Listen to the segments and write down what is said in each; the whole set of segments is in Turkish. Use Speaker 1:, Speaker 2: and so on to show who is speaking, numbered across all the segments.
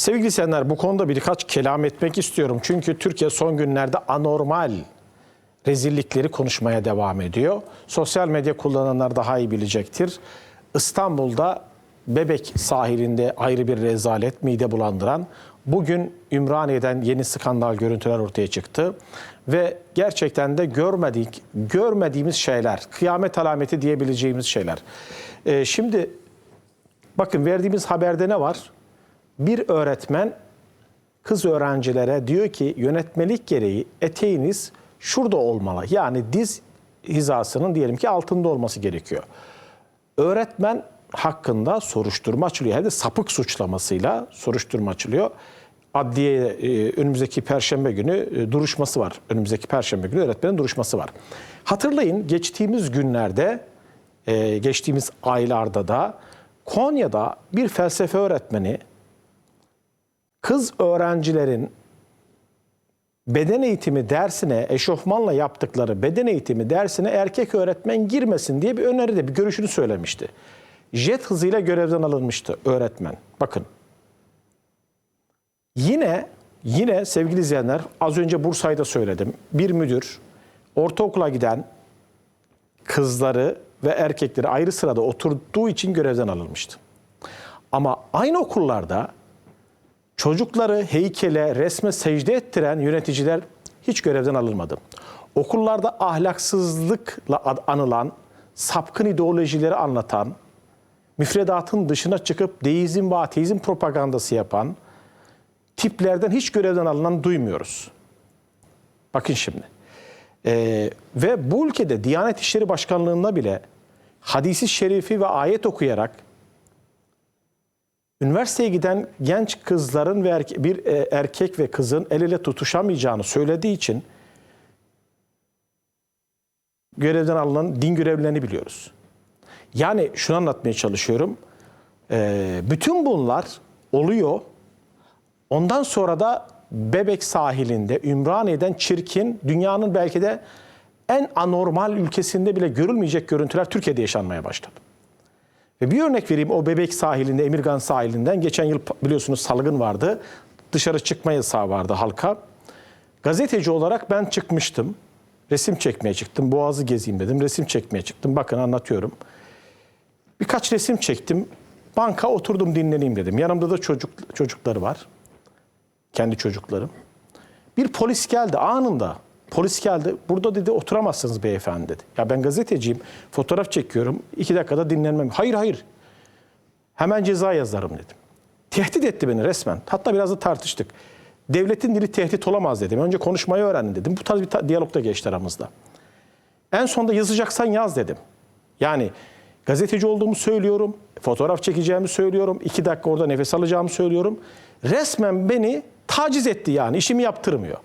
Speaker 1: Sevgili izleyenler bu konuda birkaç kelam etmek istiyorum. Çünkü Türkiye son günlerde anormal rezillikleri konuşmaya devam ediyor. Sosyal medya kullananlar daha iyi bilecektir. İstanbul'da Bebek sahilinde ayrı bir rezalet, mide bulandıran. Bugün Ümraniye'den yeni skandal görüntüler ortaya çıktı. Ve gerçekten de görmedik, görmediğimiz şeyler, kıyamet alameti diyebileceğimiz şeyler. Ee, şimdi bakın verdiğimiz haberde ne var? Bir öğretmen kız öğrencilere diyor ki yönetmelik gereği eteğiniz şurada olmalı. Yani diz hizasının diyelim ki altında olması gerekiyor. Öğretmen hakkında soruşturma açılıyor. Hem de sapık suçlamasıyla soruşturma açılıyor. Adliye e, önümüzdeki perşembe günü e, duruşması var. Önümüzdeki perşembe günü öğretmenin duruşması var. Hatırlayın geçtiğimiz günlerde, e, geçtiğimiz aylarda da Konya'da bir felsefe öğretmeni kız öğrencilerin beden eğitimi dersine eşofmanla yaptıkları beden eğitimi dersine erkek öğretmen girmesin diye bir öneride bir görüşünü söylemişti. Jet hızıyla görevden alınmıştı öğretmen. Bakın. Yine yine sevgili izleyenler az önce Bursa'yı söyledim. Bir müdür ortaokula giden kızları ve erkekleri ayrı sırada oturduğu için görevden alınmıştı. Ama aynı okullarda Çocukları heykele, resme secde ettiren yöneticiler hiç görevden alınmadı. Okullarda ahlaksızlıkla anılan, sapkın ideolojileri anlatan, müfredatın dışına çıkıp deizm ve ateizm propagandası yapan tiplerden hiç görevden alınan duymuyoruz. Bakın şimdi. Ee, ve bu ülkede Diyanet İşleri Başkanlığı'nda bile hadisi şerifi ve ayet okuyarak üniversiteye giden genç kızların ve erke- bir e, erkek ve kızın el ele tutuşamayacağını söylediği için görevden alınan din görevlilerini biliyoruz. Yani şunu anlatmaya çalışıyorum. Ee, bütün bunlar oluyor. Ondan sonra da Bebek sahilinde Ümraniye'den çirkin, dünyanın belki de en anormal ülkesinde bile görülmeyecek görüntüler Türkiye'de yaşanmaya başladı. Bir örnek vereyim o Bebek sahilinde, Emirgan sahilinden geçen yıl biliyorsunuz salgın vardı. Dışarı çıkma yasağı vardı halka. Gazeteci olarak ben çıkmıştım. Resim çekmeye çıktım. Boğazı gezeyim dedim. Resim çekmeye çıktım. Bakın anlatıyorum. Birkaç resim çektim. Banka oturdum dinleneyim dedim. Yanımda da çocuk çocukları var. Kendi çocuklarım. Bir polis geldi anında. Polis geldi. Burada dedi oturamazsınız beyefendi dedi. Ya ben gazeteciyim. Fotoğraf çekiyorum. iki dakikada dinlenmem. Hayır hayır. Hemen ceza yazarım dedim. Tehdit etti beni resmen. Hatta biraz da tartıştık. Devletin dili tehdit olamaz dedim. Önce konuşmayı öğrenin dedim. Bu tarz bir ta- diyalog da geçti aramızda. En sonunda yazacaksan yaz dedim. Yani gazeteci olduğumu söylüyorum. Fotoğraf çekeceğimi söylüyorum. iki dakika orada nefes alacağımı söylüyorum. Resmen beni taciz etti yani. işimi yaptırmıyor.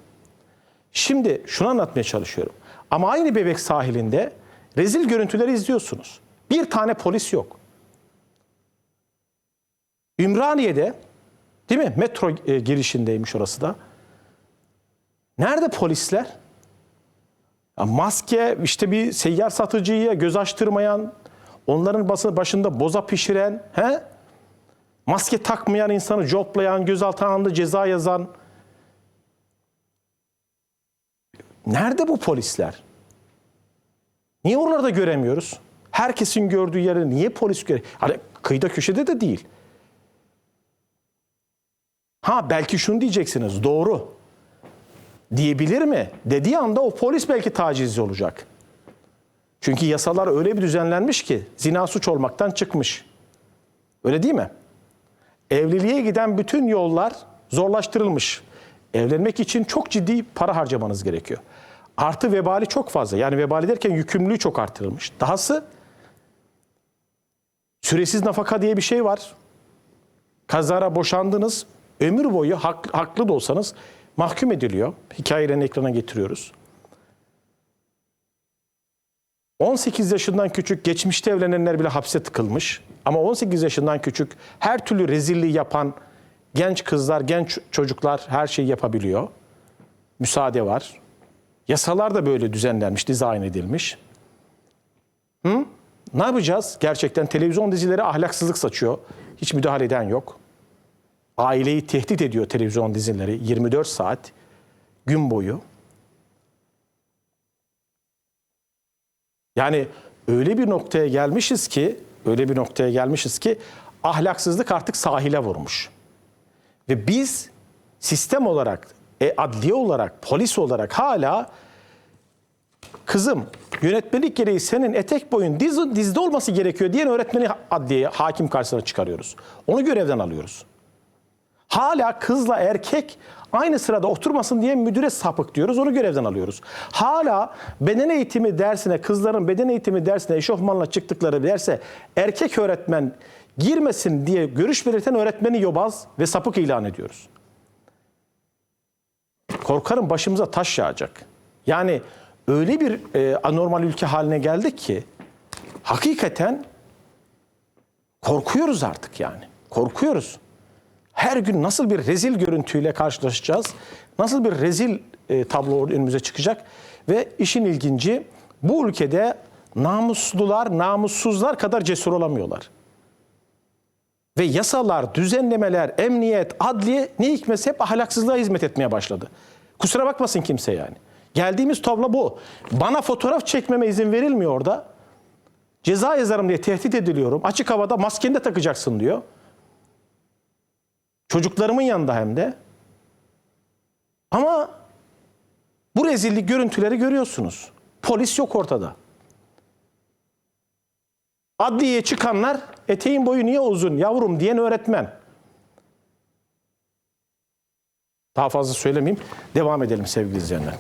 Speaker 1: Şimdi şunu anlatmaya çalışıyorum. Ama aynı bebek sahilinde rezil görüntüleri izliyorsunuz. Bir tane polis yok. Ümraniye'de değil mi? Metro e, girişindeymiş orası da. Nerede polisler? Maske işte bir seyyar satıcıya göz açtırmayan, onların bası- başında boza pişiren, he? Maske takmayan insanı coplayan, gözaltına alındı ceza yazan, Nerede bu polisler? Niye oralarda göremiyoruz? Herkesin gördüğü yere niye polis görüyor? Hani kıyıda köşede de değil. Ha belki şunu diyeceksiniz doğru. Diyebilir mi? Dediği anda o polis belki tacizci olacak. Çünkü yasalar öyle bir düzenlenmiş ki zina suç olmaktan çıkmış. Öyle değil mi? Evliliğe giden bütün yollar zorlaştırılmış. Evlenmek için çok ciddi para harcamanız gerekiyor. Artı vebali çok fazla. Yani vebali derken yükümlülüğü çok artırılmış. Dahası süresiz nafaka diye bir şey var. Kazara boşandınız, ömür boyu hak- haklı da olsanız mahkum ediliyor. Hikayelerini ekrana getiriyoruz. 18 yaşından küçük geçmişte evlenenler bile hapse tıkılmış. Ama 18 yaşından küçük her türlü rezilliği yapan genç kızlar, genç çocuklar her şeyi yapabiliyor. Müsaade var. Yasalar da böyle düzenlenmiş, dizayn edilmiş. Hı? Ne yapacağız? Gerçekten televizyon dizileri ahlaksızlık saçıyor. Hiç müdahale eden yok. aileyi tehdit ediyor televizyon dizileri 24 saat gün boyu. Yani öyle bir noktaya gelmişiz ki, öyle bir noktaya gelmişiz ki ahlaksızlık artık sahile vurmuş. Ve biz sistem olarak, e, adliye olarak, polis olarak hala kızım yönetmelik gereği senin etek boyun diz, dizde olması gerekiyor diyen öğretmeni adliyeye, hakim karşısına çıkarıyoruz. Onu görevden alıyoruz. Hala kızla erkek aynı sırada oturmasın diye müdüre sapık diyoruz. Onu görevden alıyoruz. Hala beden eğitimi dersine, kızların beden eğitimi dersine eşofmanla çıktıkları derse erkek öğretmen girmesin diye görüş belirten öğretmeni yobaz ve sapık ilan ediyoruz. Korkarım başımıza taş yağacak. Yani öyle bir e, anormal ülke haline geldik ki hakikaten korkuyoruz artık yani. Korkuyoruz. Her gün nasıl bir rezil görüntüyle karşılaşacağız? Nasıl bir rezil e, tablo önümüze çıkacak? Ve işin ilginci bu ülkede namuslular, namussuzlar kadar cesur olamıyorlar. Ve yasalar, düzenlemeler, emniyet, adliye ne hikmetse hep ahlaksızlığa hizmet etmeye başladı. Kusura bakmasın kimse yani. Geldiğimiz tablo bu. Bana fotoğraf çekmeme izin verilmiyor orada. Ceza yazarım diye tehdit ediliyorum. Açık havada maskeni de takacaksın diyor. Çocuklarımın yanında hem de. Ama bu rezillik görüntüleri görüyorsunuz. Polis yok ortada. Adliyeye çıkanlar eteğin boyu niye uzun yavrum diyen öğretmen. Daha fazla söylemeyeyim. Devam edelim sevgili izleyenler.